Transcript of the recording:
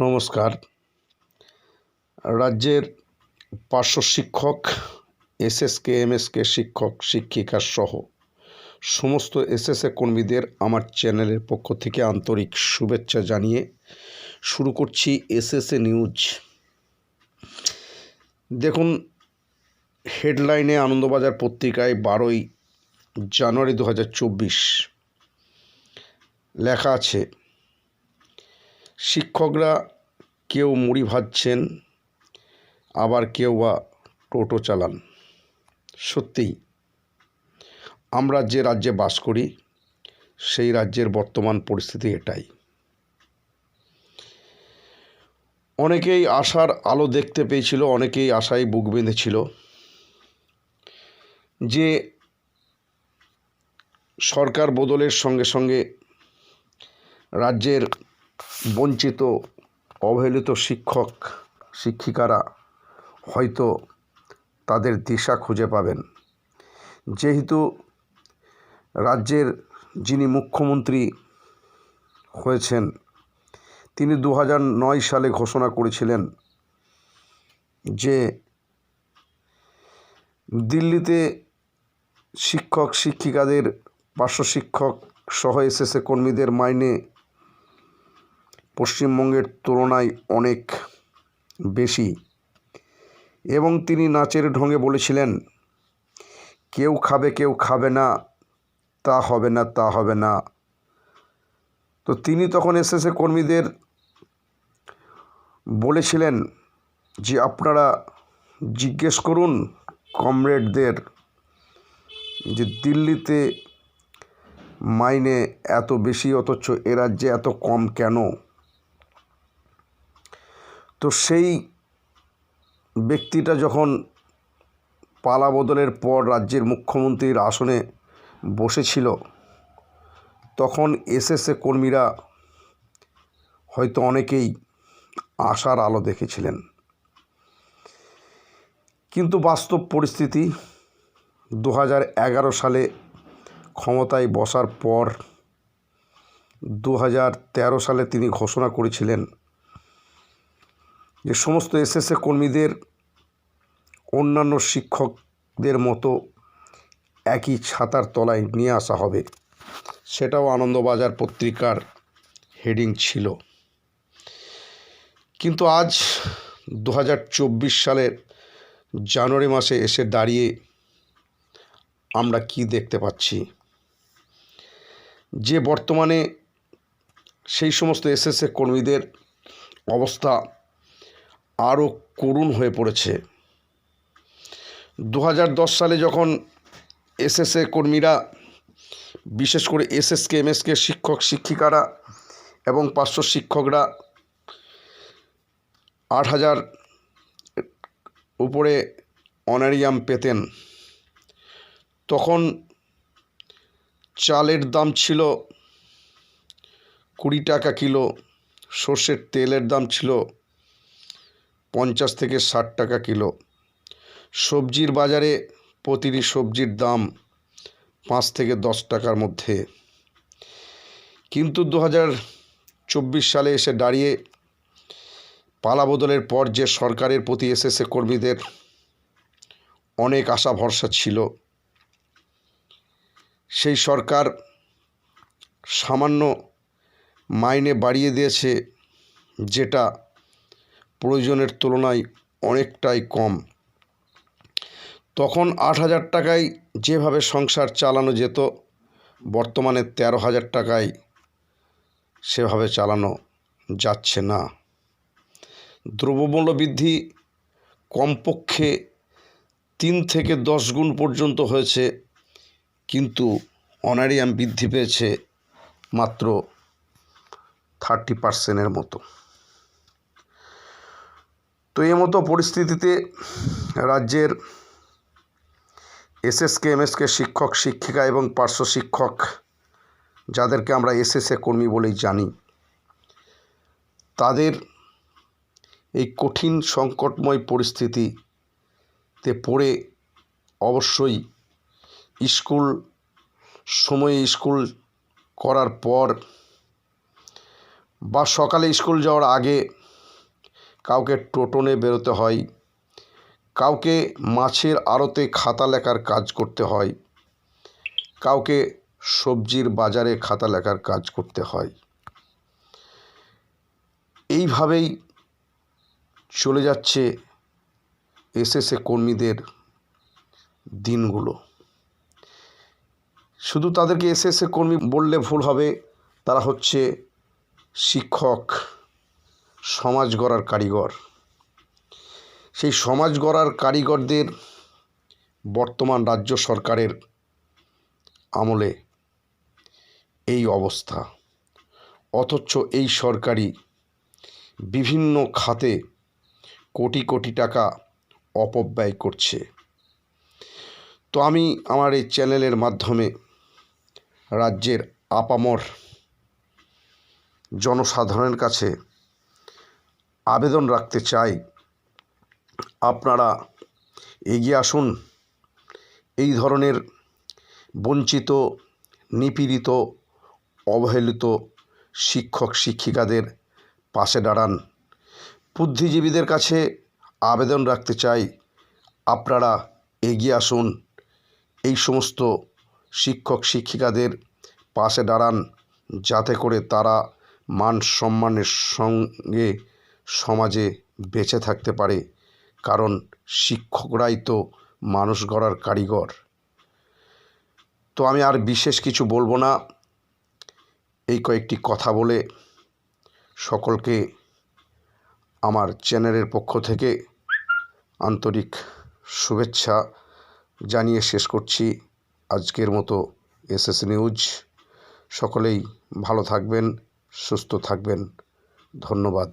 নমস্কার। রাজ্যের পার্শ্ব শিক্ষক, এসএসকে, এমএসকে, শিক্ষক, শিক্ষিকা সহ সমস্ত এসএসএ কর্মীদের আমার চ্যানেলের পক্ষ থেকে আন্তরিক শুভেচ্ছা জানিয়ে শুরু করছি এসএসএ নিউজ। দেখুন, হেডলাইনে আনন্দবাজার পত্রিকায় বারোই জানুয়ারি দু হাজার চব্বিশ লেখা আছে শিক্ষকরা কেউ মুড়ি ভাজছেন, আবার কেউ বা টোটো চালান। সত্যিই, আমরা যে রাজ্যে বাস করি, সেই রাজ্যের বর্তমান পরিস্থিতি এটাই। অনেকেই আশার আলো দেখতে পেয়েছিল, অনেকেই আশায় বুক বেঁধেছিল যে সরকার বদলের সঙ্গে সঙ্গে রাজ্যের বঞ্চিত, অবহেলিত শিক্ষক, শিক্ষিকারা হয়তো তাদের দিশা খুঁজে পাবেন। যেহেতু রাজ্যের যিনি মুখ্যমন্ত্রী হয়েছেন, তিনি দু নয় সালে ঘোষণা করেছিলেন যে দিল্লিতে শিক্ষক, শিক্ষিকাদের, পার্শ্ব শিক্ষক, সহ এসএসএ কর্মীদের মাইনে পশ্চিমবঙ্গের তুলনায় অনেক বেশি। এবং তিনি নাচের ঢঙে বলেছিলেন, কেউ খাবে কেউ খাবে না, তা হবে না, তা হবে না। তো তিনি তখন এসএসএ কর্মীদের বলেছিলেন যে, আপনারা জিজ্ঞেস করুন কমরেডদের যে, দিল্লিতে মাইনে এত বেশি, অথচ এ রাজ্যে এত কম কেন? সেই ব্যক্তিটা যখন পালা বদলের পর রাজ্যের মুখ্যমন্ত্রীর আসনে বসেছিল, তখন এসএসএ কর্মীরা হয়তো অনেকেই আশার আলো দেখেছিলেন। কিন্তু বাস্তব পরিস্থিতি দু সালে ক্ষমতায় বসার পর দু সালে তিনি ঘোষণা করেছিলেন যে সমস্ত এসএসএ কর্মীদের, অন্যান্য শিক্ষকদের মতো একই ছাতার তলায় নিয়ে আসা হবে। সেটাও আনন্দবাজার পত্রিকার হেডিং ছিল। কিন্তু আজ দু হাজার চব্বিশ সালের জানুয়ারি মাসে এসে দাঁড়িয়ে আমরা কি দেখতে পাচ্ছি? যে বর্তমানে সেই সমস্ত এসএসএ কর্মীদের অবস্থা আরও করুণ হয়ে পড়েছে। দু হাজার দশ সালে যখন এসএসএ কর্মীরা, বিশেষ করে এসএসকে, এমএসকে শিক্ষক, শিক্ষিকারা এবং পার্শ্ব শিক্ষকরা আট হাজার উপরে অনারিয়াম পেতেন, তখন চালের দাম ছিল কুড়ি টাকা কিলো, সর্ষের তেলের দাম ছিল পঞ্চাশ থেকে ষাট টাকা কিলো। সবজির বাজারে প্রতিটি সবজির দাম পাঁচ থেকে দশ টাকার মধ্যে। কিন্তু দু হাজার চব্বিশ সালে এসে দাঁড়িয়ে পালা বদলের পর যে সরকারের প্রতি এসএসএ কর্মীদের অনেক আশা ভরসা ছিল, সেই সরকার সামান্য মাইনে বাড়িয়ে দিয়েছে যেটা প্রয়োজনের তুলনায় অনেকটাই কম। তখন আট হাজার টাকায় যেভাবে সংসার চালানো যেত, বর্তমানে তেরো হাজার টাকায় সেভাবে চালানো যাচ্ছে না। দ্রব্যমূল্য বৃদ্ধি কমপক্ষে তিন থেকে দশ গুণ পর্যন্ত হয়েছে, কিন্তু অনারিয়াম বৃদ্ধি পেয়েছে মাত্র থার্টি পার্সেন্টের মতো। তো এই মতো পরিস্থিতিতে রাজ্যের এসএসকে, এমএসকে শিক্ষক, শিক্ষিকা এবং পার্শ্ব শিক্ষক যাদেরকে আমরা এসএসএ কর্মী বলেই জানি, তাদের এই কঠিন সংকটময় পরিস্থিতিতে পড়ে অবশ্যই স্কুল, সময়ে স্কুল করার পর বা সকালে স্কুল যাওয়ার আগে কাউকে টোটনে বেরোতে হয়, কাউকে মাছের আড়তে খাতা লেখার কাজ করতে হয়, কাউকে সবজির বাজারে খাতা লেখার কাজ করতে হয়। এইভাবেই চলে যাচ্ছে এসএসএ কর্মীদের দিনগুলো। শুধু তাদেরকে এসএসএ কর্মী বললে ভুল হবে, তারা হচ্ছে শিক্ষক। সমাজ গড়ার কারিগর। সেই সমাজ গড়ার কারিগরদের বর্তমান রাজ্য সরকারের আমলে এই অবস্থা। অথচ এই সরকারি বিভিন্ন খাতে কোটি কোটি টাকা অপব্যয় করছে। তো আমি আমার এই চ্যানেলের মাধ্যমে রাজ্যের আপামর জনসাধারণের কাছে আবেদন রাখতে চাই। আপনারা এগিয়ে আসুন। এই ধরনের বঞ্চিত, নিপীড়িত, অবহেলিত শিক্ষক, শিক্ষিকাদের পাশে দাঁড়ান। বুদ্ধিজীবীদের কাছে আবেদন রাখতে চাই। আপনারা এগিয়ে আসুন। এই সমস্ত শিক্ষক, শিক্ষিকাদের পাশে দাঁড়ান। যাতে করে তারা মান সম্মানের সঙ্গে সমাজে বেঁচে থাকতে পারে, কারণ শিক্ষকরাই তো মানুষ গড়ার কারিগর। তো আমি আর বিশেষ কিছু বলব না। এই কয়েকটি কথা বলে সকলকে আমার চ্যানেলের পক্ষ থেকে আন্তরিক শুভেচ্ছা জানিয়ে শেষ করছি আজকের মতো এসএস নিউজ। সকলেই ভালো থাকবেন, সুস্থ থাকবেন। ধন্যবাদ।